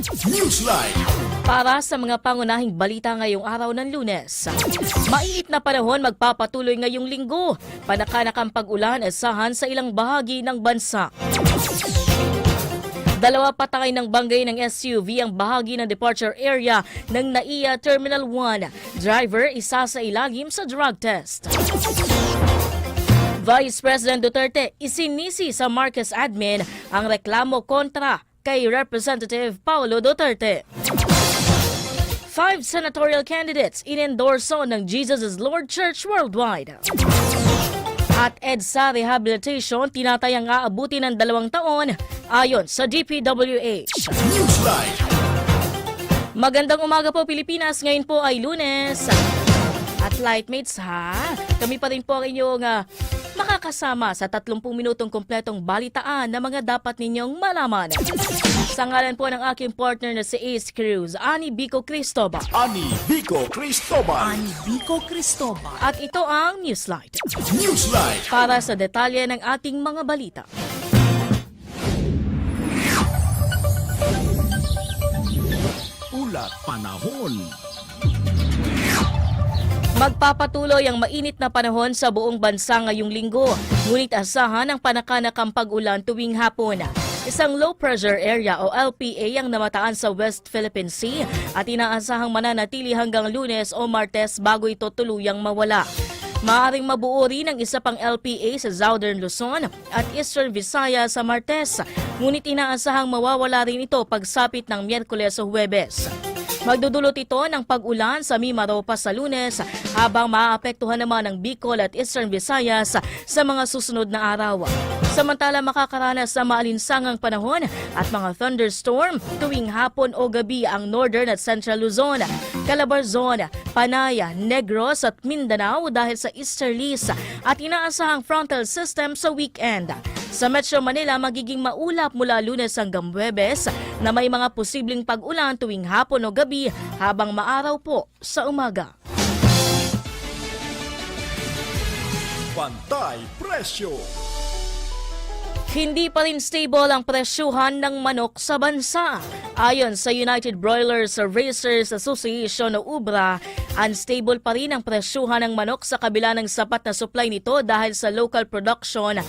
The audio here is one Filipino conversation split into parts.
Newsline. Para sa mga pangunahing balita ngayong araw ng lunes. Mainit na panahon magpapatuloy ngayong linggo. Panakanakang pag-ulan asahan sa ilang bahagi ng bansa. Dalawa patay ng banggay ng SUV ang bahagi ng departure area ng NAIA Terminal 1. Driver isa sa ilalim sa drug test. Vice President Duterte isinisi sa Marcos admin ang reklamo kontra kay Representative Paulo Duterte. Five senatorial candidates inendorso ng Jesus is Lord Church worldwide. At EDSA Rehabilitation tinatayang aabuti ng dalawang taon ayon sa DPWH. Newsline. Magandang umaga po Pilipinas. Ngayon po ay lunes. At Lightmates ha, kami pa rin po ang inyong ah, makakasama sa 30 minutong kompletong balitaan na mga dapat ninyong malaman. Sa ngalan po ng aking partner na si Ace Cruz, Ani Bico Cristobal. Ani Vico Cristobal. Vico Cristobal. At ito ang Newslight Newsline. para sa detalye ng ating mga balita. Ulat panahon. Magpapatuloy ang mainit na panahon sa buong bansa ngayong linggo, ngunit asahan ang panakanakang pag-ulan tuwing hapon. Isang low pressure area o LPA ang namataan sa West Philippine Sea at inaasahang mananatili hanggang lunes o martes bago ito tuluyang mawala. Maaring mabuo rin ang isa pang LPA sa Southern Luzon at Eastern Visayas sa Martes, ngunit inaasahang mawawala rin ito pagsapit ng Miyerkules o Huwebes. Magdudulot ito ng pag-ulan sa Mimaropa sa lunes habang maapektuhan naman ang Bicol at Eastern Visayas sa mga susunod na araw. Samantala makakaranas sa maalinsangang panahon at mga thunderstorm tuwing hapon o gabi ang Northern at Central Luzon, Calabarzon, Panaya, Negros at Mindanao dahil sa easterlies at inaasahang frontal system sa weekend. Sa Metro Manila, magiging maulap mula lunes hanggang Huwebes na may mga posibleng pag-ulan tuwing hapon o gabi habang maaraw po sa umaga. Pantay presyo. Hindi pa rin stable ang presyuhan ng manok sa bansa. Ayon sa United Broilers Raisers Association o UBRA, unstable pa rin ang presyuhan ng manok sa kabila ng sapat na supply nito dahil sa local production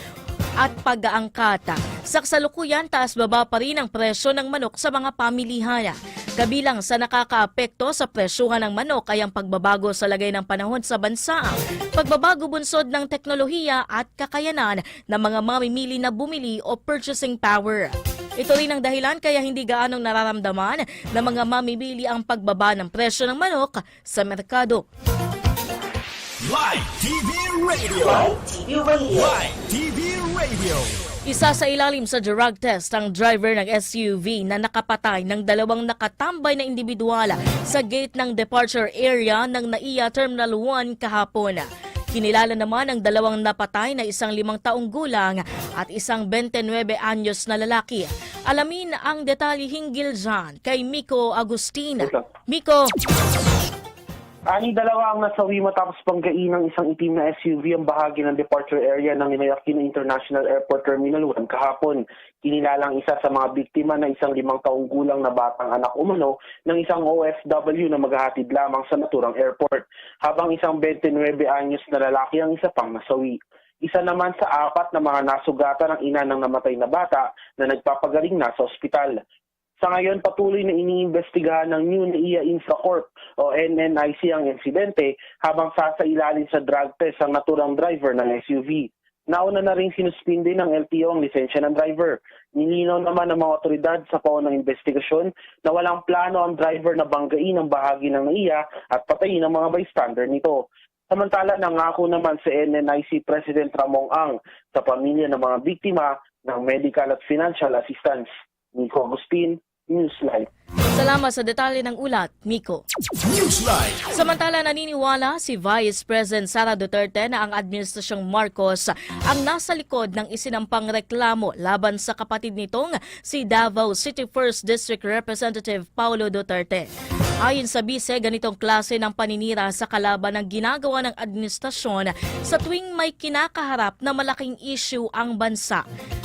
at pag-aangkat. Sa kasalukuyan, taas baba pa rin ang presyo ng manok sa mga pamilihan. Kabilang sa nakakaapekto sa presyuhan ng manok ay ang pagbabago sa lagay ng panahon sa bansa, pagbabago bunsod ng teknolohiya at kakayanan ng mga mamimili na bumili o purchasing power. Ito rin ang dahilan kaya hindi gaanong nararamdaman ng mga mamimili ang pagbaba ng presyo ng manok sa merkado. Light TV Radio. Live TV Radio. Light TV Radio. Isa sa ilalim sa drug test ang driver ng SUV na nakapatay ng dalawang nakatambay na individual sa gate ng departure area ng NAIA Terminal 1 kahapon. Kinilala naman ang dalawang napatay na isang limang taong gulang at isang 29 anyos na lalaki. Alamin ang detalye hinggil dyan kay Miko Agustin. Miko, Ani dalawa ang nasawi matapos panggain ng isang itim na SUV ang bahagi ng departure area ng Inay Aquino International Airport Terminal 1 kahapon. Kinilalang isa sa mga biktima na isang limang taong gulang na batang anak umano ng isang OFW na maghahatid lamang sa naturang airport, habang isang 29 anyos na lalaki ang isa pang nasawi. Isa naman sa apat na mga nasugatan ng ina ng namatay na bata na nagpapagaling na sa ospital. Sa ngayon, patuloy na iniimbestigahan ng New NAIA Infracorp o NNIC ang insidente habang sasailalim sa drug test ang naturang driver ng SUV. Nauna na rin sinuspinde ng LTO ang lisensya ng driver. Nilinaw naman ng mga otoridad sa paunang investigasyon na walang plano ang driver na banggain ang bahagi ng NAIA at patayin ang mga bystander nito. Samantala, nangako naman si NNIC President Ramong Ang sa pamilya ng mga biktima ng medical at financial assistance. Nico Agustin, Newsline. Salamat sa detalye ng ulat, Miko. Newsline. Samantala naniniwala si Vice President Sara Duterte na ang Administrasyong Marcos ang nasa likod ng isinampang reklamo laban sa kapatid nitong si Davao City 1st District Representative Paulo Duterte. Ayon sa bise, ganitong klase ng paninira sa kalaban ang ginagawa ng administrasyon sa tuwing may kinakaharap na malaking issue ang bansa.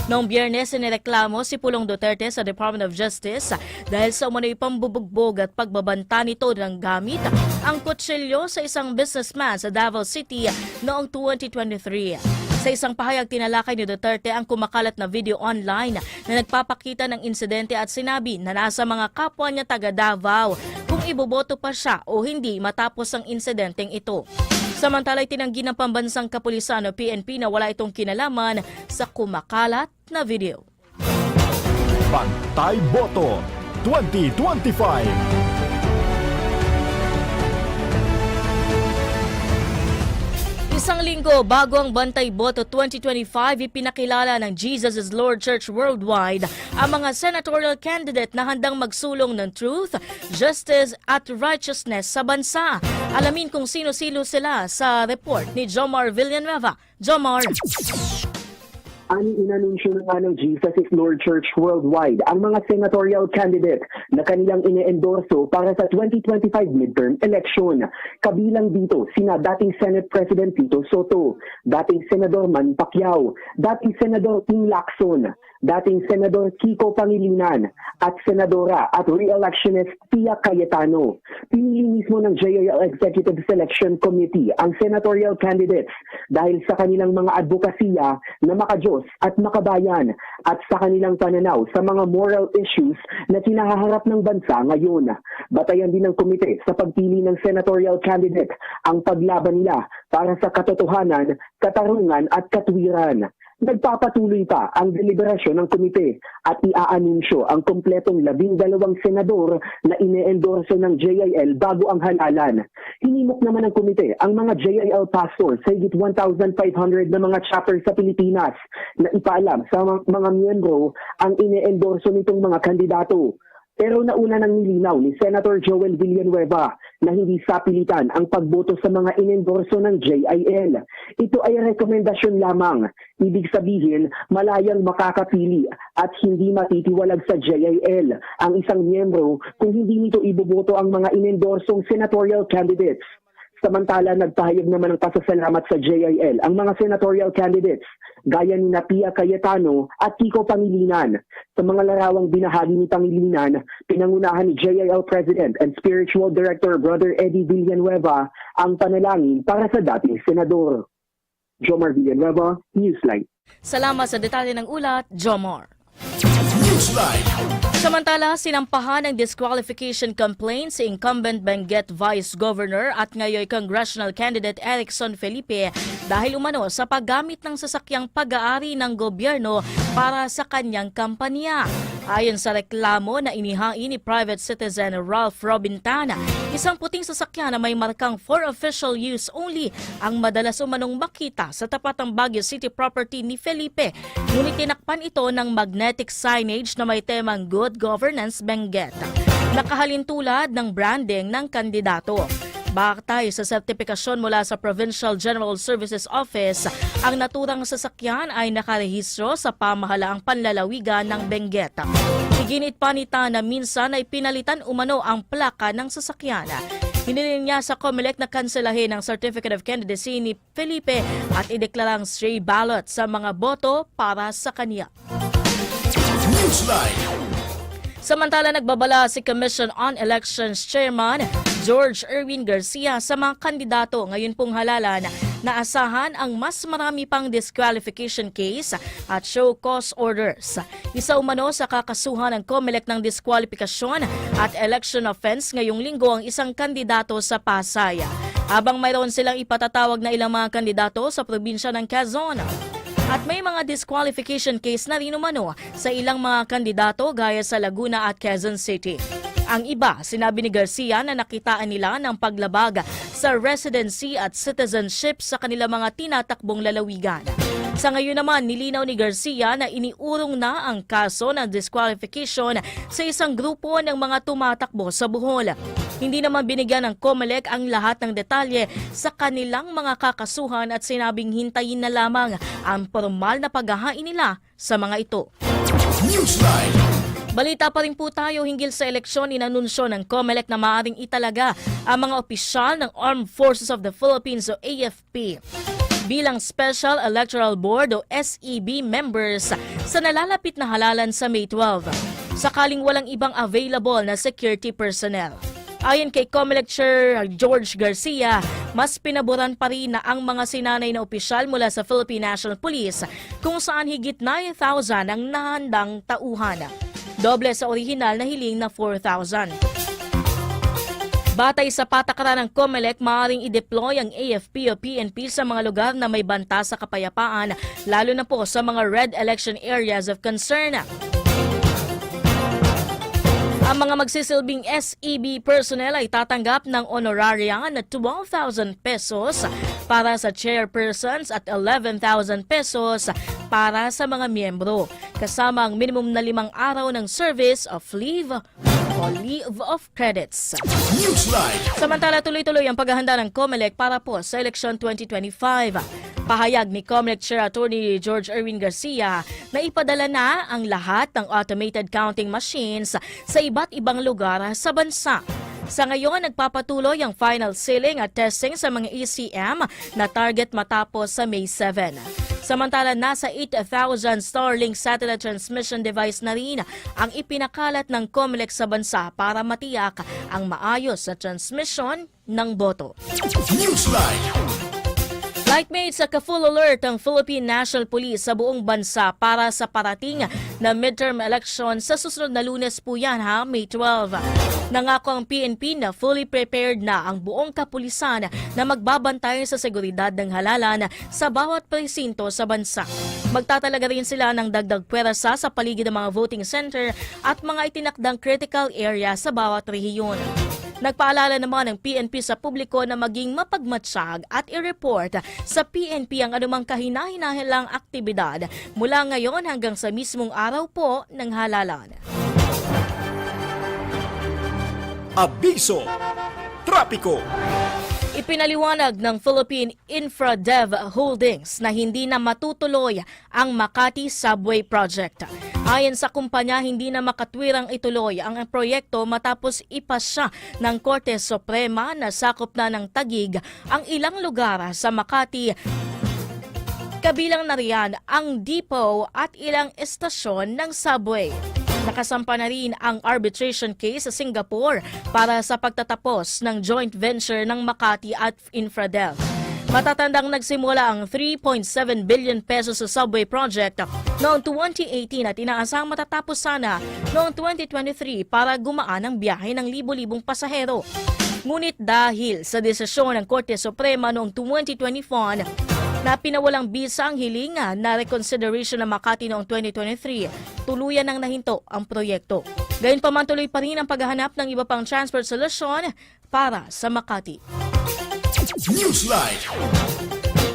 Noong biyernes, nireklamo si Pulong Duterte sa Department of Justice dahil sa umano'y pambubugbog at pagbabanta nito ng gamit ang kutsilyo sa isang businessman sa Davao City noong 2023. Sa isang pahayag tinalakay ni Duterte ang kumakalat na video online na nagpapakita ng insidente at sinabi na nasa mga kapwa niya taga Davao kung iboboto pa siya o hindi matapos ang insidenteng ito. Samantala'y tinanggi ng pambansang kapulisan o PNP na wala itong kinalaman sa kumakalat na video. Pantay Boto 2025. Isang linggo bago ang Bantay Boto 2025, ipinakilala ng Jesus is Lord Church Worldwide ang mga senatorial candidate na handang magsulong ng truth, justice at righteousness sa bansa. Alamin kung sino-sino sila sa report ni Jomar Villanueva. Jomar. Ani inanunsyo ng Jesus is Lord Church Worldwide ang mga senatorial candidate na kanilang ine-endorso para sa 2025 midterm election. Kabilang dito sina dating Senate President Tito Soto, dating Senador Manny Pacquiao, dating Senador Ting Lacson, dating Senador Kiko Pangilinan at Senadora at re-electionist Pia Cayetano. Pinili mismo ng JAL Executive Selection Committee ang senatorial candidates dahil sa kanilang mga advokasya na makajos at makabayan at sa kanilang pananaw sa mga moral issues na kinahaharap ng bansa ngayon. Batayan din ng komite sa pagpili ng senatorial candidate ang paglaban nila para sa katotohanan, katarungan at katwiran. Nagpapatuloy pa ang deliberasyon ng komite at iaanunsyo ang kompletong labing dalawang senador na ine-endorso ng JIL bago ang halalan. Hinimok naman ng komite ang mga JIL pastors sa higit 1,500 na mga chapter sa Pilipinas na ipaalam sa mga, mga miyembro ang ine-endorso nitong mga kandidato. Pero nauna nang nilinaw ni Senator Joel Villanueva na hindi sapilitan ang pagboto sa mga inendorso ng JIL. Ito ay rekomendasyon lamang. Ibig sabihin, malayang makakapili at hindi matitiwalag sa JIL ang isang miyembro kung hindi nito iboboto ang mga inendorsong senatorial candidates. Samantala, nagpahayag naman ng pasasalamat sa JIL ang mga senatorial candidates gaya ni Pia Cayetano at Kiko Pangilinan. Sa mga larawang binahagi ni Pangilinan, pinangunahan ni JIL President and Spiritual Director Brother Eddie Villanueva ang panalangin para sa dating senador. Jomar Villanueva, Newsline. Salamat sa detalye ng ulat, Jomar. Newsline. Samantala, sinampahan ng disqualification complaint si incumbent Benguet Vice Governor at ngayon congressional candidate Erickson Felipe dahil umano sa paggamit ng sasakyang pag-aari ng gobyerno para sa kanyang kampanya. Ayon sa reklamo na inihain ni private citizen Ralph Robintana, isang puting sasakyan na may markang for official use only ang madalas umanong makita sa tapat ng Baguio City property ni Felipe. Ngunit tinakpan ito ng magnetic signage na may temang Good Governance Benguet. Nakahalin tulad ng branding ng kandidato. Baktay sa sertifikasyon mula sa Provincial General Services Office, ang naturang sasakyan ay nakarehistro sa pamahalaang panlalawigan ng Benguet. Iginit pa ni na minsan ay pinalitan umano ang plaka ng sasakyan. Hiniling niya sa COMELEC na kanselahin ang Certificate of Candidacy ni Felipe at ideklarang stray ballot sa mga boto para sa kanya. Newsline. Samantala nagbabala si Commission on Elections Chairman George Erwin Garcia sa mga kandidato ngayon pong halalan Naasahan ang mas marami pang disqualification case at show cause orders. Isa umano sa kakasuhan ng COMELEC ng disqualifikasyon at election offense ngayong linggo ang isang kandidato sa Pasay. Habang mayroon silang ipatatawag na ilang mga kandidato sa probinsya ng Quezon. At may mga disqualification case na rin umano sa ilang mga kandidato gaya sa Laguna at Quezon City. Ang iba, sinabi ni Garcia na nakitaan nila ng paglabag sa residency at citizenship sa kanilang mga tinatakbong lalawigan. Sa ngayon naman, nilinaw ni Garcia na iniurong na ang kaso ng disqualification sa isang grupo ng mga tumatakbo sa Bohol. Hindi naman binigyan ng COMELEC ang lahat ng detalye sa kanilang mga kakasuhan at sinabing hintayin na lamang ang formal na paghahain nila sa mga ito. Newsline. Balita pa rin po tayo hinggil sa eleksyon inanunsyo ng COMELEC na maaaring italaga ang mga opisyal ng Armed Forces of the Philippines o AFP bilang Special Electoral Board o SEB members sa nalalapit na halalan sa May 12 sakaling walang ibang available na security personnel. Ayon kay COMELEC Chair George Garcia, mas pinaboran pa rin na ang mga sinanay na opisyal mula sa Philippine National Police kung saan higit 9,000 ang nahandang tauhan. Doble sa orihinal na hiling na 4,000. Batay sa patakaran ng COMELEC, maaaring i-deploy ang AFP o PNP sa mga lugar na may banta sa kapayapaan, lalo na po sa mga red election areas of concern. Ang mga magsisilbing SEB personnel ay tatanggap ng honoraria na 12,000 pesos para sa chairpersons at 11,000 pesos para sa mga miyembro, kasama ang minimum na limang araw ng service of leave o leave of credits. Newsline. Samantala tuloy-tuloy ang paghahanda ng COMELEC para po sa eleksyon 2025. Pahayag ni COMELEC Chair Attorney George Erwin Garcia na ipadala na ang lahat ng automated counting machines sa iba't ibang lugar sa bansa. Sa ngayon, nagpapatuloy ang final sealing at testing sa mga ECM na target matapos sa May 7. Samantala, nasa 8,000 Starlink satellite transmission device na rin ang ipinakalat ng COMELEC sa bansa para matiyak ang maayos na transmission ng boto. Newsline. Lightmates sa ka-full alert ang Philippine National Police sa buong bansa para sa parating na midterm election sa susunod na lunes po yan ha, May 12. Nangako ang PNP na fully prepared na ang buong kapulisan na magbabantay sa seguridad ng halalan sa bawat presinto sa bansa. Magtatalaga rin sila ng dagdag pwersa sa paligid ng mga voting center at mga itinakdang critical area sa bawat rehiyon. Nagpaalala naman ng PNP sa publiko na maging mapagmatsyag at i-report sa PNP ang anumang kahinahinahinalang aktibidad mula ngayon hanggang sa mismong araw po ng halalan. Abiso. Trapiko. Ipinaliwanag ng Philippine Infradev Holdings na hindi na matutuloy ang Makati Subway Project. Ayon sa kumpanya, hindi na makatwirang ituloy ang proyekto matapos ipasya ng Korte Suprema na sakop na ng tagig ang ilang lugar sa Makati Kabilang na riyan ang depot at ilang estasyon ng subway. Nakasampa na rin ang arbitration case sa Singapore para sa pagtatapos ng joint venture ng Makati at Infradel. Matatandang nagsimula ang 3.7 billion pesos sa subway project noong 2018 at inaasang matatapos sana noong 2023 para gumaan ang biyahe ng libo-libong pasahero. Ngunit dahil sa desisyon ng Korte Suprema noong 2021 na pinawalang bisa ang hilinga na reconsideration ng Makati noong 2023, tuluyan nang nahinto ang proyekto. Gayunpaman tuloy pa rin ang paghahanap ng iba pang transport solution para sa Makati. Newsline.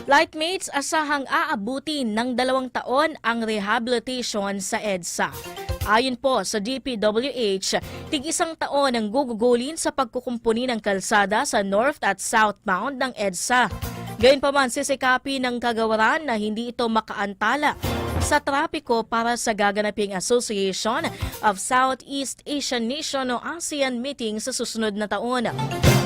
Lightmates, asahang aabutin ng dalawang taon ang rehabilitation sa EDSA. Ayon po sa DPWH, tig isang taon ang gugugulin sa pagkukumpuni ng kalsada sa north at southbound ng EDSA. Gayunpaman sisikapin ng kagawaran na hindi ito makaantala sa trapiko para sa gaganaping Association of Southeast Asian Nation o ASEAN meeting sa susunod na taon.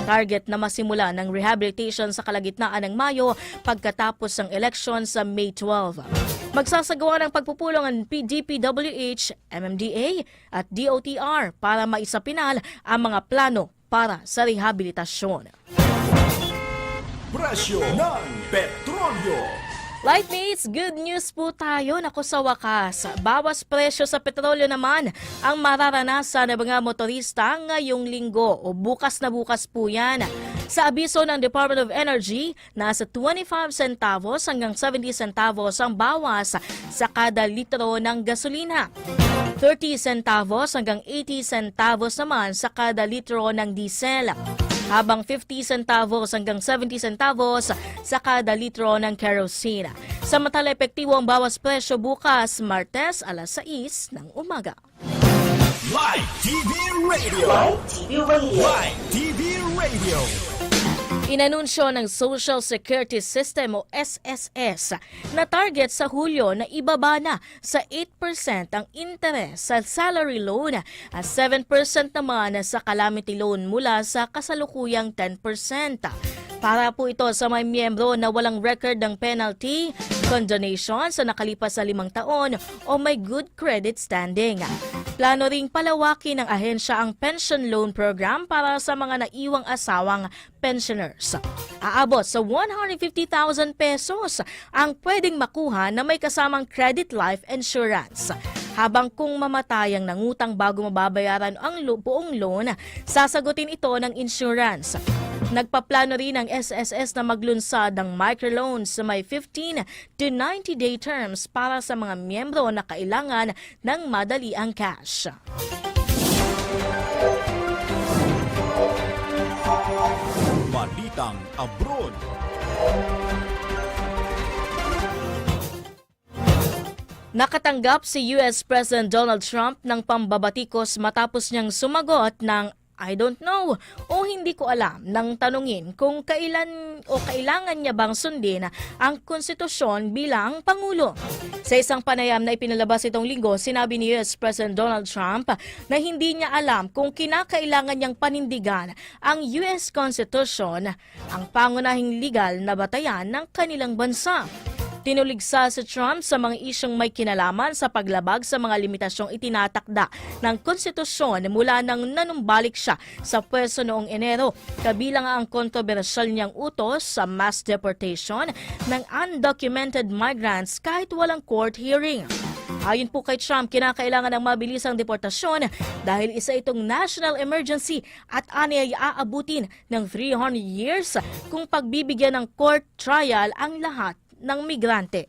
Target na masimula ng rehabilitation sa kalagitnaan ng Mayo pagkatapos ng eleksyon sa May 12. Magsasagawa ng pagpupulong ang PDPWH, MMDA at DOTR para maisapinal ang mga plano para sa rehabilitasyon. Presyo ng petrolyo. Lightmates, good news po tayo. Naku sa wakas, bawas presyo sa petrolyo naman ang mararanasan ng mga motorista ngayong linggo o bukas na bukas po yan. Sa abiso ng Department of Energy, nasa 25 centavos hanggang 70 centavos ang bawas sa kada litro ng gasolina. 30 centavos hanggang 80 centavos naman sa kada litro ng diesel habang 50 centavos hanggang 70 centavos sa kada litro ng kerosene. Samantala epektibo ang bawas presyo bukas, Martes, alas 6 ng umaga. Live TV Radio. Live TV Radio. Live TV Radio. Inanunsyo ng Social Security System o SSS na target sa Hulyo na ibaba na sa 8% ang interest sa salary loan at 7% naman sa calamity loan mula sa kasalukuyang 10%. Para po ito sa may miyembro na walang record ng penalty, condonation sa nakalipas sa limang taon o may good credit standing. Plano ring palawakin ng ahensya ang pension loan program para sa mga naiwang asawang pensioners. Aabot sa 150,000 pesos ang pwedeng makuha na may kasamang credit life insurance. Habang kung mamatay ang nangutang bago mababayaran ang buong loan, sasagutin ito ng insurance. Nagpaplano rin ang SSS na maglunsad ng microloans sa may 15 to 90 day terms para sa mga miyembro na kailangan ng madali ang cash. Balitang abroad. Nakatanggap si US President Donald Trump ng pambabatikos matapos niyang sumagot ng I don't know o hindi ko alam nang tanungin kung kailan o kailangan niya bang sundin ang konstitusyon bilang Pangulo. Sa isang panayam na ipinalabas itong linggo, sinabi ni US President Donald Trump na hindi niya alam kung kinakailangan niyang panindigan ang US Constitution, ang pangunahing legal na batayan ng kanilang bansa. Tinuligsa si Trump sa mga isyong may kinalaman sa paglabag sa mga limitasyong itinatakda ng konstitusyon mula nang nanumbalik siya sa pwesto noong Enero, kabilang ang kontrobersyal niyang utos sa mass deportation ng undocumented migrants kahit walang court hearing. Ayon po kay Trump, kinakailangan ng mabilisang deportasyon dahil isa itong national emergency at ani ay aabutin ng 300 years kung pagbibigyan ng court trial ang lahat ng migrante.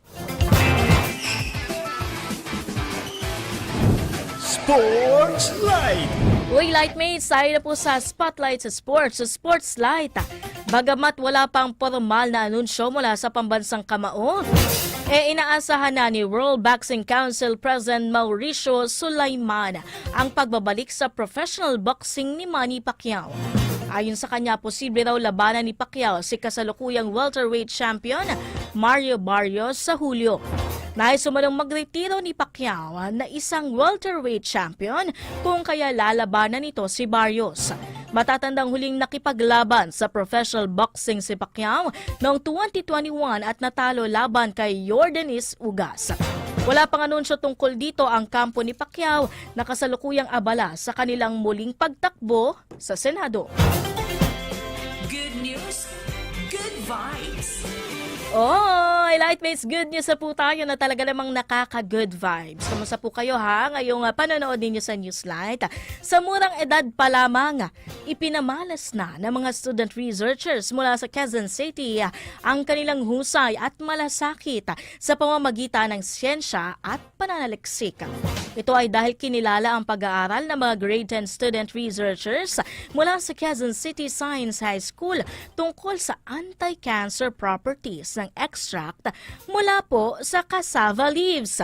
Sports Live. Uy, Lightmates, tayo na po sa Spotlight sa Sports, sa Sports Light. Bagamat wala pang formal na anunsyo mula sa pambansang kamao, e inaasahan na ni World Boxing Council President Mauricio Sulaiman ang pagbabalik sa professional boxing ni Manny Pacquiao. Ayon sa kanya, posible raw labanan ni Pacquiao si kasalukuyang welterweight champion Mario Barrios sa Hulyo. Nais umanong magretiro ni Pacquiao na isang welterweight champion kung kaya lalabanan nito si Barrios. Matatandang huling nakipaglaban sa professional boxing si Pacquiao noong 2021 at natalo laban kay Jordanis Ugas. Wala pang anunsyo tungkol dito ang kampo ni Pacquiao na kasalukuyang abala sa kanilang muling pagtakbo sa Senado. Good news, good vibes. Oh. Oh, Lightmates, good news na po tayo na talaga namang nakaka-good vibes. Kamusta po kayo ha? Ngayong uh, panonood ninyo sa Newslight. Sa murang edad pa lamang, ipinamalas na ng mga student researchers mula sa Quezon City ah, ang kanilang husay at malasakit ah, sa pamamagitan ng siyensya at pananaliksik. Ito ay dahil kinilala ang pag-aaral ng mga grade 10 student researchers mula sa Quezon City Science High School tungkol sa anti-cancer properties ng extract mula po sa cassava leaves.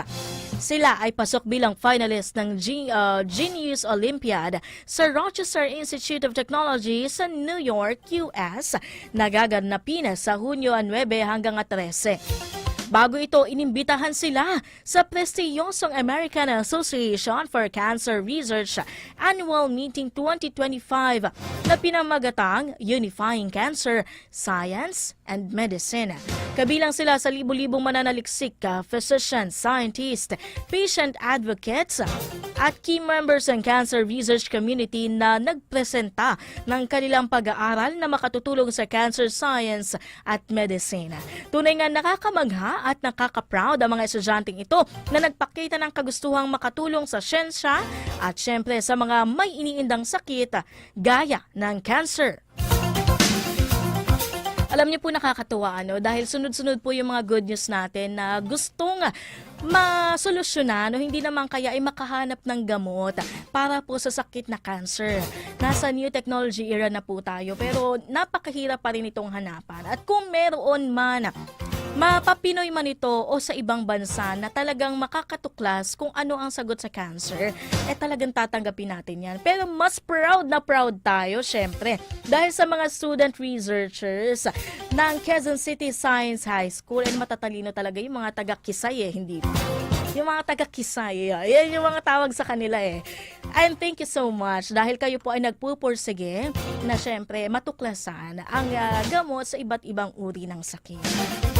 Sila ay pasok bilang finalist ng uh, Genius Olympiad sa Rochester Institute of Technology sa New York, US, nagaganapin sa Hunyo 9 hanggang 13. Bago ito, inimbitahan sila sa prestiyosong American Association for Cancer Research Annual Meeting 2025 na pinamagatang Unifying Cancer, Science, and Medicine. Kabilang sila sa libu-libong mananaliksik, uh, physicians, scientists, patient advocates, at key members ng cancer research community na nagpresenta ng kanilang pag-aaral na makatutulong sa cancer science at medicine. Tunay nga at nakaka-proud ang mga estudyanteng ito na nagpakita ng kagustuhang makatulong sa siyensya at syempre sa mga may iniindang sakit gaya ng cancer. Alam niyo po nakakatuwa ano dahil sunod-sunod po yung mga good news natin na gustong masolusyonan o hindi naman kaya ay makahanap ng gamot para po sa sakit na cancer. Nasa new technology era na po tayo pero napakahirap pa rin itong hanapan. At kung meron man mapapinoy man ito o sa ibang bansa na talagang makakatuklas kung ano ang sagot sa cancer, eh talagang tatanggapin natin yan. Pero mas proud na proud tayo, syempre, dahil sa mga student researchers ng Quezon City Science High School, and matatalino talaga yung mga taga-Kisay eh, hindi? Yung mga taga-Kisay, ah, yan yung mga tawag sa kanila eh. And thank you so much dahil kayo po ay nagpupursige na syempre matuklasan ang ah, gamot sa iba't ibang uri ng sakit.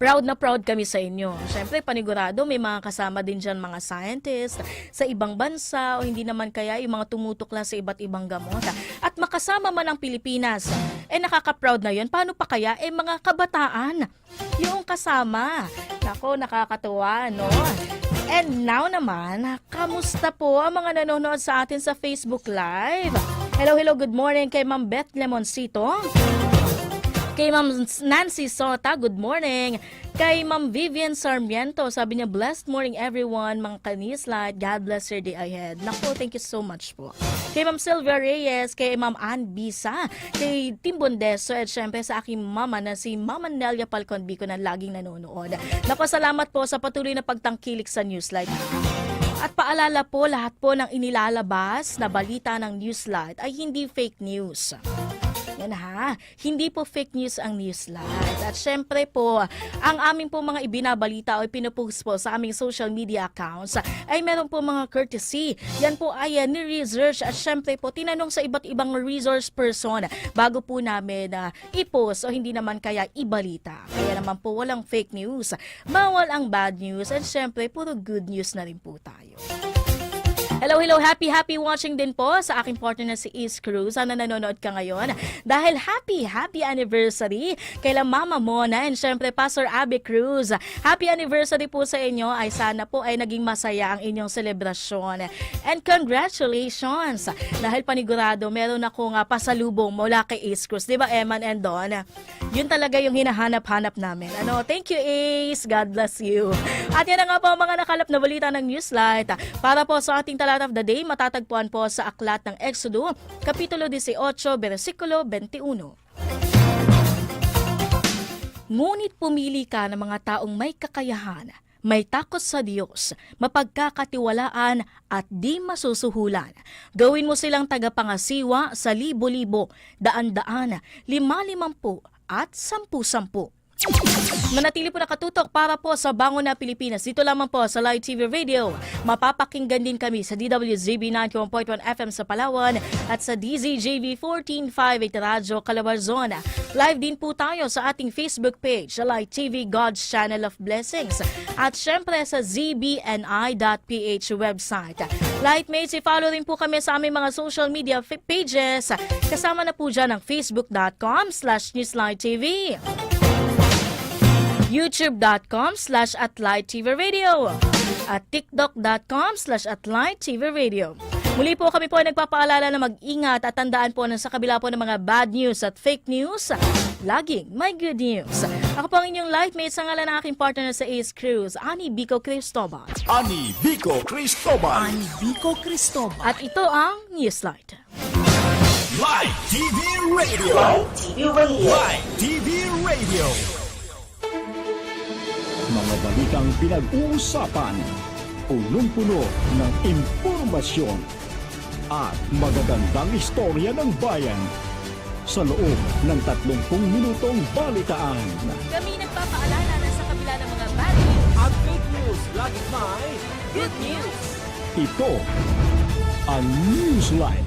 Proud na proud kami sa inyo. Siyempre, panigurado, may mga kasama din dyan mga scientist sa ibang bansa o hindi naman kaya yung mga tumutukla sa iba't ibang gamot. At makasama man ang Pilipinas, eh nakaka-proud na yun. Paano pa kaya? Eh mga kabataan, yung kasama. Nako, nakakatuwa, no? And now naman, kamusta po ang mga nanonood sa atin sa Facebook Live? Hello, hello, good morning kay Ma'am Beth Lemoncito. Kay Ma'am Nancy Sota, good morning. Kay Ma'am Vivian Sarmiento, sabi niya, blessed morning everyone, mga kanislat. God bless your day ahead. Naku, thank you so much po. Kay Ma'am Sylvia Reyes, kay Ma'am Ann Bisa, kay Tim Bondeso, at syempre sa aking mama na si Mama Nelia Palcon Bico na laging nanonood. Naku, salamat po sa patuloy na pagtangkilik sa Newslight. At paalala po, lahat po ng inilalabas na balita ng Newslight ay hindi fake news. Yan ha, hindi po fake news ang Newslight. At syempre po, ang aming po mga ibinabalita o pinupost po sa aming social media accounts ay meron po mga courtesy. Yan po ay uh, ni-research at syempre po tinanong sa iba't ibang resource person bago po namin uh, i-post o hindi naman kaya ibalita. Kaya naman po walang fake news. Bawal ang bad news at syempre puro good news na rin po tayo. Hello, hello. Happy, happy watching din po sa aking partner na si East Cruz. Sana nanonood ka ngayon. Dahil happy, happy anniversary kay la Mama Mona and syempre Pastor Abby Cruz. Happy anniversary po sa inyo. Ay sana po ay naging masaya ang inyong selebrasyon. And congratulations! Dahil panigurado, meron akong uh, pasalubong mula kay East Cruz. Di ba, Eman and Don? Yun talaga yung hinahanap-hanap namin. Ano, thank you, Ace. God bless you. At yan na nga po mga nakalap na balita ng Newslight. Para po sa ating talat of the day, matatagpuan po sa aklat ng Exodo, Kapitulo 18, versikulo 21. Ngunit pumili ka ng mga taong may kakayahan, may takot sa Diyos, mapagkakatiwalaan at di masusuhulan. Gawin mo silang tagapangasiwa sa libo-libo, daan-daan, lima-limampu at sampu-sampu. Manatili po nakatutok para po sa Bango na Pilipinas. Dito lamang po sa Live TV Radio. Mapapakinggan din kami sa DWZB 91.1 FM sa Palawan at sa DZJB 1458 Radyo Calabarzon. Live din po tayo sa ating Facebook page, sa Live TV God's Channel of Blessings. At syempre sa zbni.ph website. Lightmates, i-follow rin po kami sa aming mga social media pages. Kasama na po dyan ang facebook.com slash newslighttv youtube.com slash at Radio at tiktok.com slash at Radio. Muli po kami po ay nagpapaalala na mag-ingat at tandaan po na sa kabila po ng mga bad news at fake news, laging may good news. Ako po ang inyong life-mate sa ngalan ng aking partner sa Ace Cruz, Ani Bico Cristobal. Ani Vico Cristobal. Vico Cristobal. At ito ang Newslight. Live TV Radio. Live TV Radio. Live TV Radio. Mga balitang pinag-uusapan. Punong-puno ng impormasyon. At magagandang istorya ng bayan. Sa loob ng 30 minutong balitaan. Kami nagpapaalala na sa kabila ng mga bad news, At fake news, laging may good news. Ito ang Newsline.